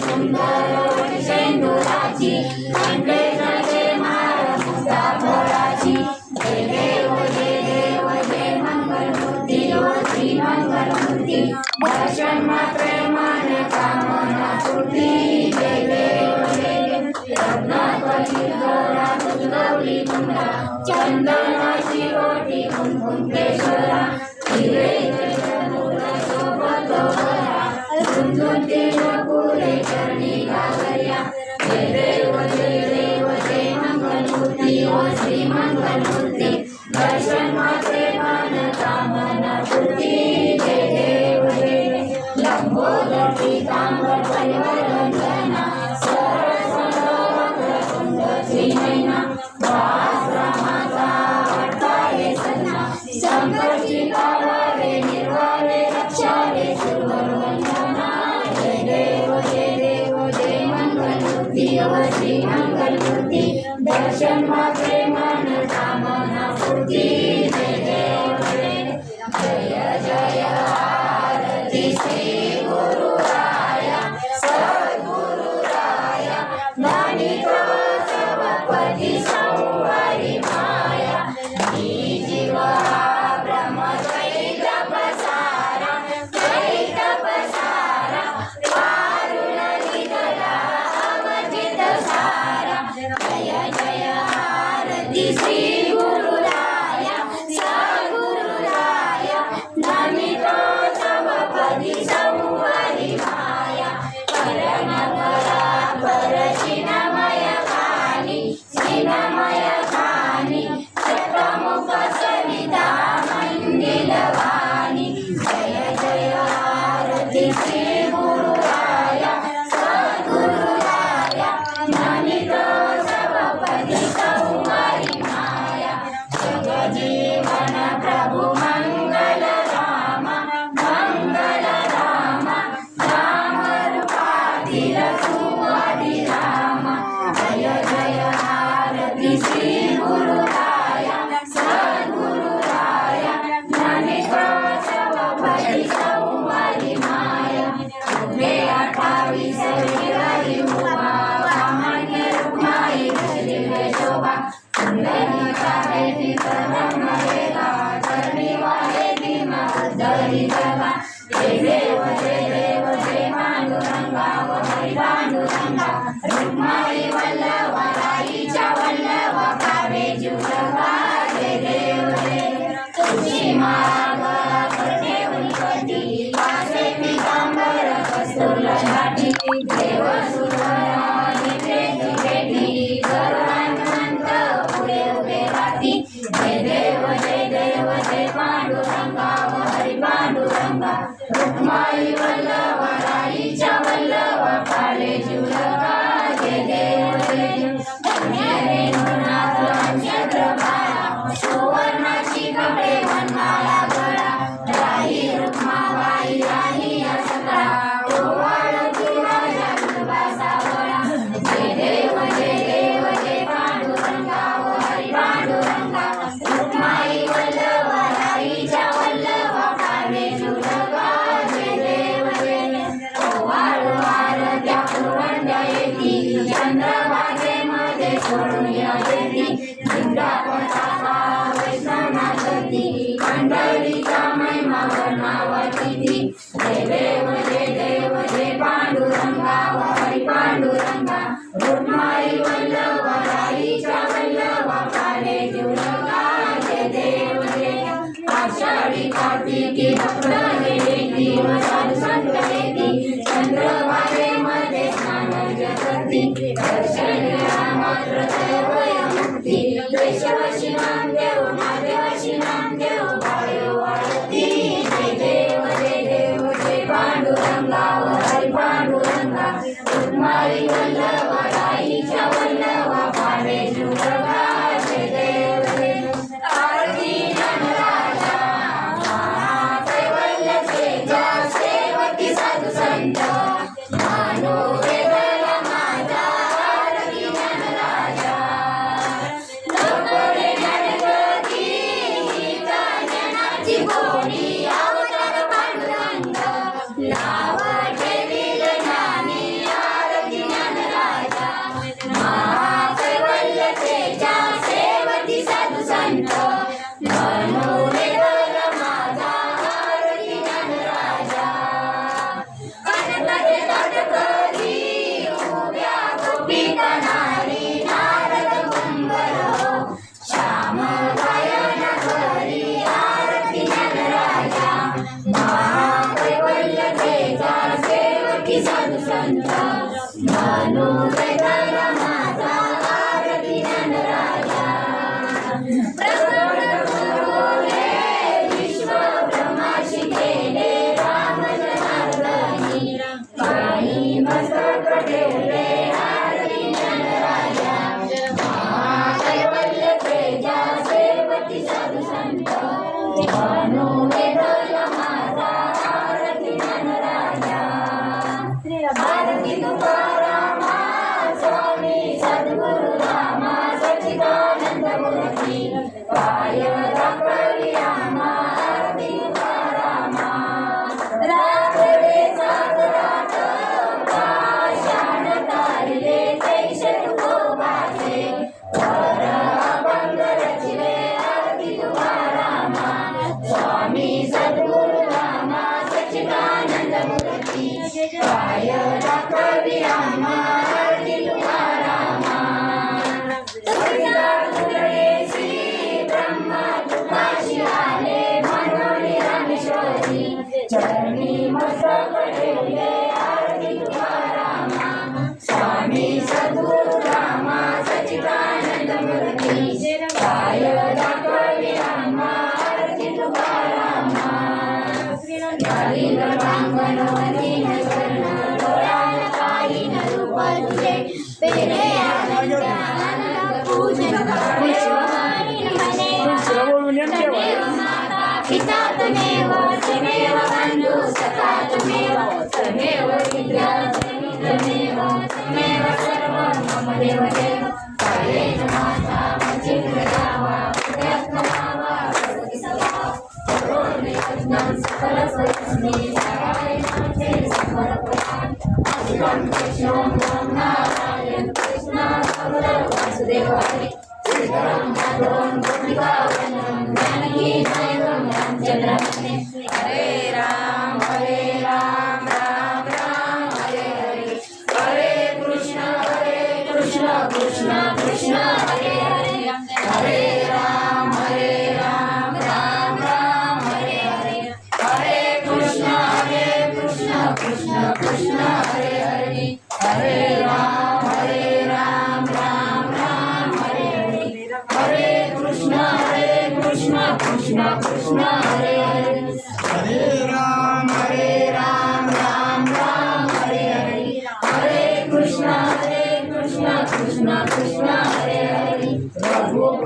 సుందరుడి చెండు రాజీ అంటే They were चंद्रभागेमध्ये सोडून या देवी जिंदा पताका वैष्णवाची पंढरीचा महिमा वर्णावा किती देवे वजे देव जे पांडुरंगा वाई पांडुरंगा. रुक्माई वल्लवा राईचा वल्लवा काले जुलगा जे देव. जे आषाढी कार्तिकी भक्त हे दिवसात संत हे मुक्ति. मुक्ति केशव शिवाम देव महादेव शिवाम देव पांडुरंगा हरि पांडुरंगा राईच्या वल्लभ पारे जुगा चरणी मसकटे వాసుదేవారి శ్రీరామ్